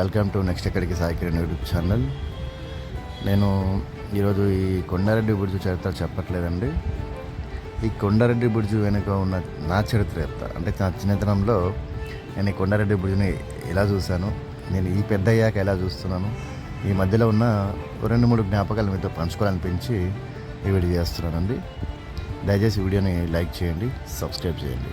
Welcome to next ఎక్కడికి Saikiran YouTube channel. నేను ఈరోజు ఈ కొండారెడ్డి బుర్జు చరిత్ర చెప్పట్లేదండి. ఈ కొండారెడ్డి బుర్జు వెనుక ఉన్న నా చరిత్ర చెప్తా అంటే నా చిన్నతనంలో నేను ఈ కొండారెడ్డి బుర్జుని ఎలా చూశాను? నేను ఈ పెద్ద అయ్యాక ఎలా చూస్తున్నాను? ఈ మధ్యలో ఉన్న రెండు మూడు జ్ఞాపకాలు మీతో పంచుకోవాలనిపించి ఈ వీడియో చేస్తున్నానండి. దయచేసి వీడియోని లైక్ చేయండి సబ్స్క్రైబ్ చేయండి.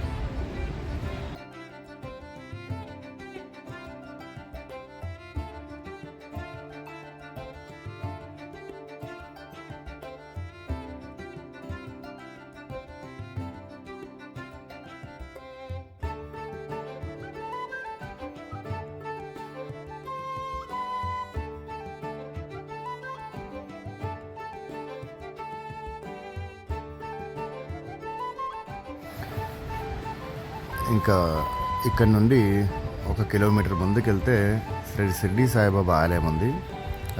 ఇంకా ఇక్కడ నుండి ఒక కిలోమీటర్ ముందుకు వెళ్తే శ్రీ షిర్డి సాయిబాబా ఆలయం ఉంది.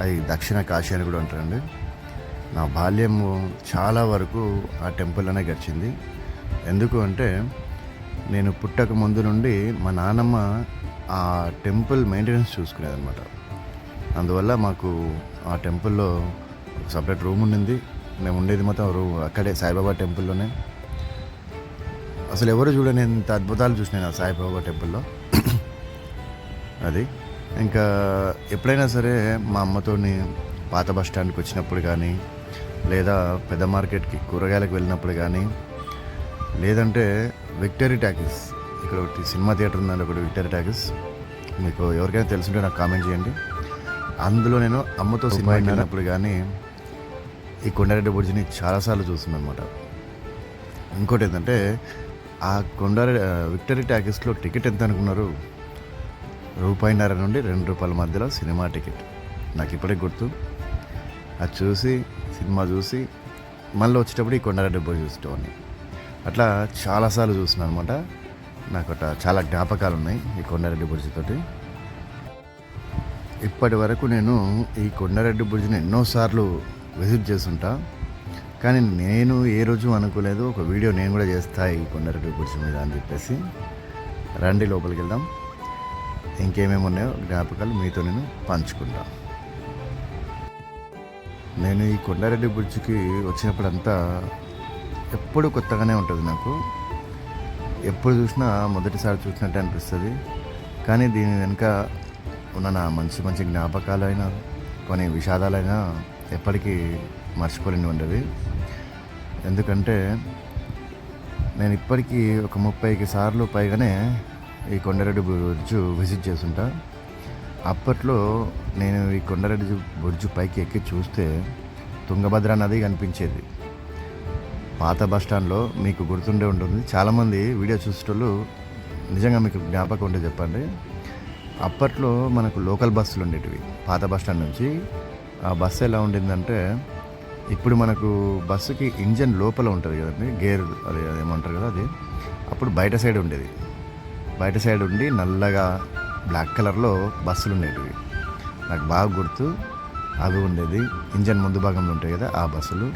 అది దక్షిణ కాశీ అని కూడా అంటారండి. నా బాల్యం చాలా వరకు ఆ టెంపుల్లోనే గడిచింది. ఎందుకు అంటే నేను పుట్టక ముందు నుండి మా నాన్నమ్మ ఆ టెంపుల్ మెయింటెనెన్స్ చూసుకునేదన్నమాట. అందువల్ల మాకు ఆ టెంపుల్లో ఒక సపరేట్ రూమ్ ఉండింది. మేము ఉండేది మొత్తం రూమ్ అక్కడే సాయిబాబా టెంపుల్లోనే. అసలు ఎవరు చూడని ఇంత అద్భుతాలు చూసినాను ఆ సాయిబాబా టెంపుల్లో. అది. ఇంకా ఎప్పుడైనా సరే మా అమ్మతోని పాత బస్ స్టాండ్కి వచ్చినప్పుడు కానీ లేదా పెద్ద మార్కెట్కి కూరగాయలకు వెళ్ళినప్పుడు కానీ లేదంటే విక్టరీ టాకీస్ ఇక్కడ ఒకటి సినిమా థియేటర్ ఉందండి ఒకటి విక్టరీ టాకీస్ మీకు ఎవరికైనా తెలుసుంటే నాకు కామెంట్ చేయండి. అందులో నేను అమ్మతో సినిమా వెళ్ళినప్పుడు కానీ ఈ కొండారెడ్డి బుర్జిని చాలాసార్లు చూస్తున్నాను అనమాట ఇంకోటి ఏంటంటే ఆ కొండారె విక్టరీ టాకీస్లో టికెట్ ఎంత అనుకున్నారు? రూపాయిన్నర నుండి రెండు రూపాయల మధ్యలో సినిమా టికెట్. నాకు ఇప్పటికి గుర్తు. అది చూసి సినిమా చూసి మళ్ళీ వచ్చేటప్పుడు ఈ కొండారెడ్డి బోర్డు చూసేటోని అట్లా చాలాసార్లు చూసిన అనమాట నాకు అట్లా చాలా జ్ఞాపకాలు ఉన్నాయి ఈ కొండారెడ్డి బుర్జితోటి ఇప్పటి వరకు నేను ఈ కొండారెడ్డి బుర్జిని ఎన్నోసార్లు విజిట్ చేస్తుంటా కానీ నేను ఏ రోజు అనుకోలేదు. ఒక వీడియో నేను కూడా చేస్తా ఈ కొండారెడ్డి బుర్జి మీద అని చెప్పేసి. రండి లోపలికి వెళ్దాం. ఇంకేమేమి ఉన్నాయో జ్ఞాపకాలు మీతో నేను పంచుకుంటాను నేను ఈ కొండారెడ్డి బ్రిడ్జ్కి వచ్చినప్పుడంతా ఎప్పుడు కొత్తగానే ఉంటుంది నాకు. ఎప్పుడు చూసినా మొదటిసారి చూసినట్టే అనిపిస్తుంది. కానీ దీని వెనుక ఉన్న నా మంచి మంచి జ్ఞాపకాలైనా కొన్ని విషాదాలైనా ఎప్పటికీ మర్చిపోలేని ఉండేది. ఎందుకంటే నేను ఇప్పటికీ ఒక ముప్పైకి సార్లు పైగానే ఈ కొండారెడ్డి బుర్జు విజిట్ చేస్తుంటా. అప్పట్లో నేను ఈ కొండారెడ్డి బుర్జు పైకి ఎక్కి చూస్తే తుంగభద్ర నది కనిపించేది. పాత బస్ స్టాండ్లో మీకు గుర్తుండే ఉంటుంది. చాలామంది వీడియో చూసేటోళ్ళు నిజంగా మీకు జ్ఞాపకం ఉంటే చెప్పండి. అప్పట్లో మనకు లోకల్ బస్సులు ఉండేటివి. పాత బస్ స్టాండ్ నుంచి ఆ బస్సు ఎలా ఉండిందంటే ఇప్పుడు మనకు బస్సుకి ఇంజన్ లోపల ఉంటుంది కదండి గేర్ అది ఏమంటారు కదా అది? అప్పుడు బయట సైడ్ ఉండేది. బయట సైడ్ ఉండి నల్లగా బ్లాక్ కలర్లో బస్సులు ఉండేటివి. నాకు బాగా గుర్తు అవి ఉండేది. ఇంజన్ ముందు భాగంలో ఉంటాయి కదా ఆ బస్సులు.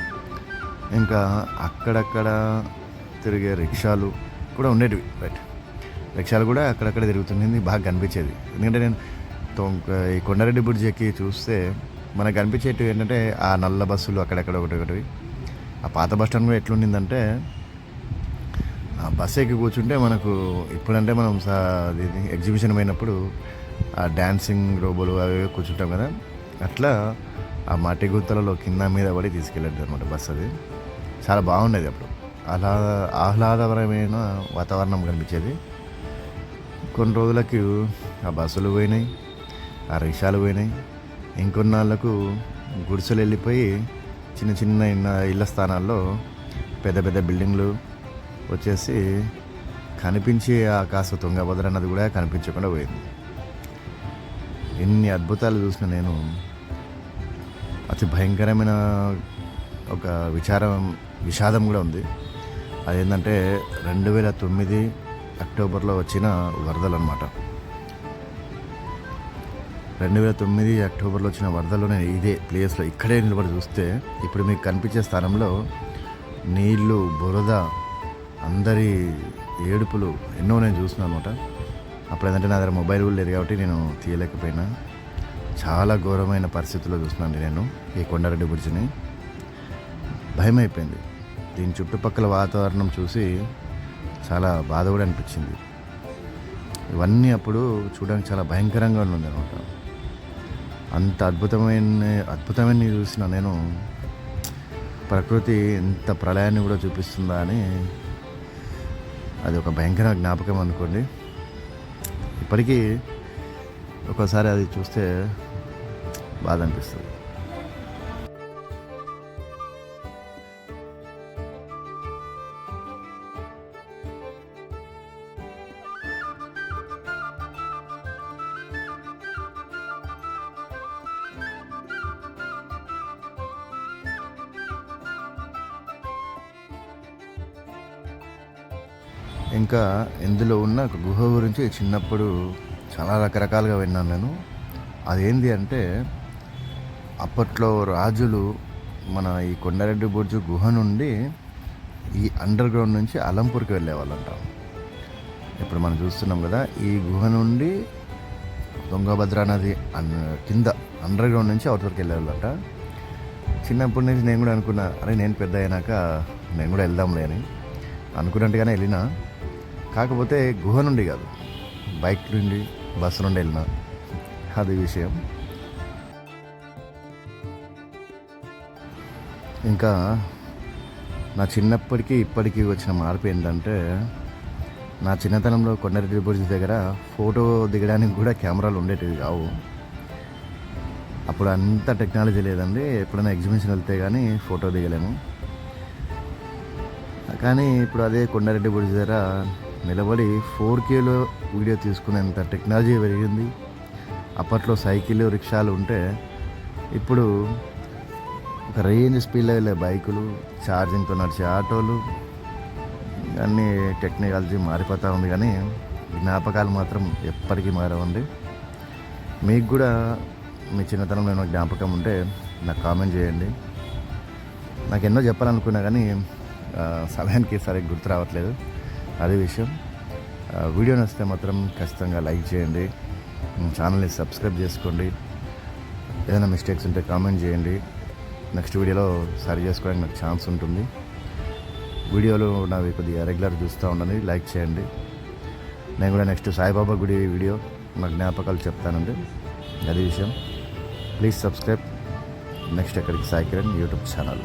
ఇంకా అక్కడక్కడ తిరిగే రిక్షాలు కూడా ఉండేటివి రైట్ రిక్షాలు కూడా అక్కడక్కడ తిరుగుతుండేది బాగా కనిపించేది. ఎందుకంటే నేను తొంక ఈ కొండారెడ్డి బ్రిడ్జ్ ఎక్కి చూస్తే మనకు కనిపించేటివి ఏంటంటే ఆ నల్ల బస్సులు అక్కడక్కడ ఒకటి ఒకటి. ఆ పాత బస్ స్టాండ్ కూడా ఎట్లుండిందంటే ఆ బస్ ఎక్కి కూర్చుంటే మనకు ఇప్పుడంటే మనం సా అది ఎగ్జిబిషన్ పోయినప్పుడు ఆ డ్యాన్సింగ్ రోబోలు అవి కూర్చుంటాం కదా. అట్లా ఆ మట్టి గుత్తలలో కింద మీద పడి తీసుకెళ్ళేది అనమాట బస్ అది. చాలా బాగుండేది అప్పుడు. అలా ఆహ్లాదకరమైన వాతావరణం కనిపించేది. కొన్ని రోజులకి ఆ బస్సులు పోయినాయి ఆ రిక్షాలు పోయినాయి. ఇంకొన్నాళ్ళకు గుడిసెలు వెళ్ళిపోయి చిన్న చిన్న ఇళ్ళ స్థానాల్లో పెద్ద పెద్ద బిల్డింగ్లు వచ్చేసి కనిపించే ఆ కాస్త తుంగభద్ర అన్నది కూడా కనిపించకుండా పోయింది. ఎన్ని అద్భుతాలు చూసిన నేను అతి భయంకరమైన ఒక విచారం విషాదం కూడా ఉంది. అదేంటంటే రెండు వేల తొమ్మిది అక్టోబర్లో వచ్చిన వరదలు అనమాట రెండు వేల తొమ్మిది అక్టోబర్లో వచ్చిన వరదలో నేను ఇదే ప్లేస్లో ఇక్కడే నిలబడి చూస్తే ఇప్పుడు మీకు కనిపించే స్థానంలో నీళ్ళు బురద అందరి ఏడుపులు ఎన్నో నేను చూస్తున్నాను అనమాట. అప్పుడు ఏంటంటే నా దగ్గర మొబైల్ కూడా లేదు కాబట్టి నేను తీయలేకపోయినా. చాలా ఘోరమైన పరిస్థితుల్లో చూస్తున్నాను నేను ఈ కొండారెడ్డి బ్రిడ్జిని. భయం అయిపోయింది దీని చుట్టుపక్కల వాతావరణం చూసి చాలా బాధ కూడా అనిపించింది. ఇవన్నీ అప్పుడు చూడడానికి చాలా భయంకరంగా ఉంది అనమాట అంత అద్భుతమైన అద్భుతమైన చూసిన నేను. ప్రకృతి ఎంత ప్రళయాన్ని కూడా చూపిస్తుందా అని అది ఒక భయంకర జ్ఞాపకం అనుకోండి. ఇప్పటికీ ఒక్కోసారి అది చూస్తే బాధ అనిపిస్తుంది. ఇంకా ఇందులో ఉన్న ఒక గుహ గురించి చిన్నప్పుడు చాలా రకరకాలుగా విన్నాను నేను. అదేంటి అంటే అప్పట్లో రాజులు మన ఈ కొండారెడ్డి బుర్జు గుహ నుండి ఈ అండర్ గ్రౌండ్ నుంచి అలంపూర్కి వెళ్ళేవాళ్ళంట. ఇప్పుడు మనం చూస్తున్నాం కదా ఈ గుహ నుండి తుంగభద్ర నది అన్ కింద అండర్ గ్రౌండ్ నుంచి అవుట్వర్కి వెళ్ళేవాళ్ళంట. చిన్నప్పటి నుంచి నేను కూడా అనుకున్నా అరే నేను పెద్ద అయినాక నేను కూడా వెళ్దాంలే అని. అనుకున్నట్టుగానే వెళ్ళినా. కాకపోతే గుహ నుండి కాదు. బైక్ నుండి బస్సు నుండి వెళ్ళిన అది విషయం. ఇంకా నా చిన్నప్పటికీ ఇప్పటికీ వచ్చిన మార్పు ఏంటంటే నా చిన్నతనంలో కొండారెడ్డి బ్రిడ్జ్ దగ్గర ఫోటో దిగడానికి కూడా కెమెరాలు ఉండేటివి కావు. అప్పుడు అంత టెక్నాలజీ లేదండి. ఎప్పుడైనా ఎగ్జిబిషన్ వెళ్తే కానీ ఫోటో దిగలేము. కానీ ఇప్పుడు అదే కొండారెడ్డి బ్రిడ్జ్ దగ్గర నిలబడి ఫోర్ కేలో వీడియో తీసుకునేంత టెక్నాలజీ పెరిగింది. అప్పట్లో సైకిల్ రిక్షాలు ఉంటే ఇప్పుడు ఒక రేంజ్ స్పీడ్లో వెళ్ళే బైకులు ఛార్జింగ్తో నడిచే ఆటోలు అన్నీ టెక్నాలజీ మారిపోతూ ఉంది కానీ జ్ఞాపకాలు మాత్రం ఎప్పటికీ మారవండి. మీకు కూడా మీ చిన్నతనంలో ఏమైనా జ్ఞాపకం ఉంటే నాకు కామెంట్ చేయండి. నాకు ఎన్నో చెప్పాలనుకున్నా కానీ సమయానికి సరిగ్గా గుర్తు రావట్లేదు. అదే విషయం. వీడియో నచ్చితే మాత్రం ఖచ్చితంగా లైక్ చేయండి. ఛానల్ని సబ్స్క్రైబ్ చేసుకోండి. ఏదైనా మిస్టేక్స్ ఉంటే కామెంట్ చేయండి. నెక్స్ట్ వీడియోలో సరి చేసుకోవడానికి నాకు ఛాన్స్ ఉంటుంది. వీడియోలు నావి కొద్దిగా రెగ్యులర్ చూస్తూ ఉండండి. లైక్ చేయండి. నేను కూడా నెక్స్ట్ సాయిబాబా గుడి వీడియో నా జ్ఞాపకాలు చెప్తానండి. అది విషయం. Please subscribe. నెక్స్ట్ ఎక్కడికి సాయి కిరణ్ యూట్యూబ్ ఛానల్.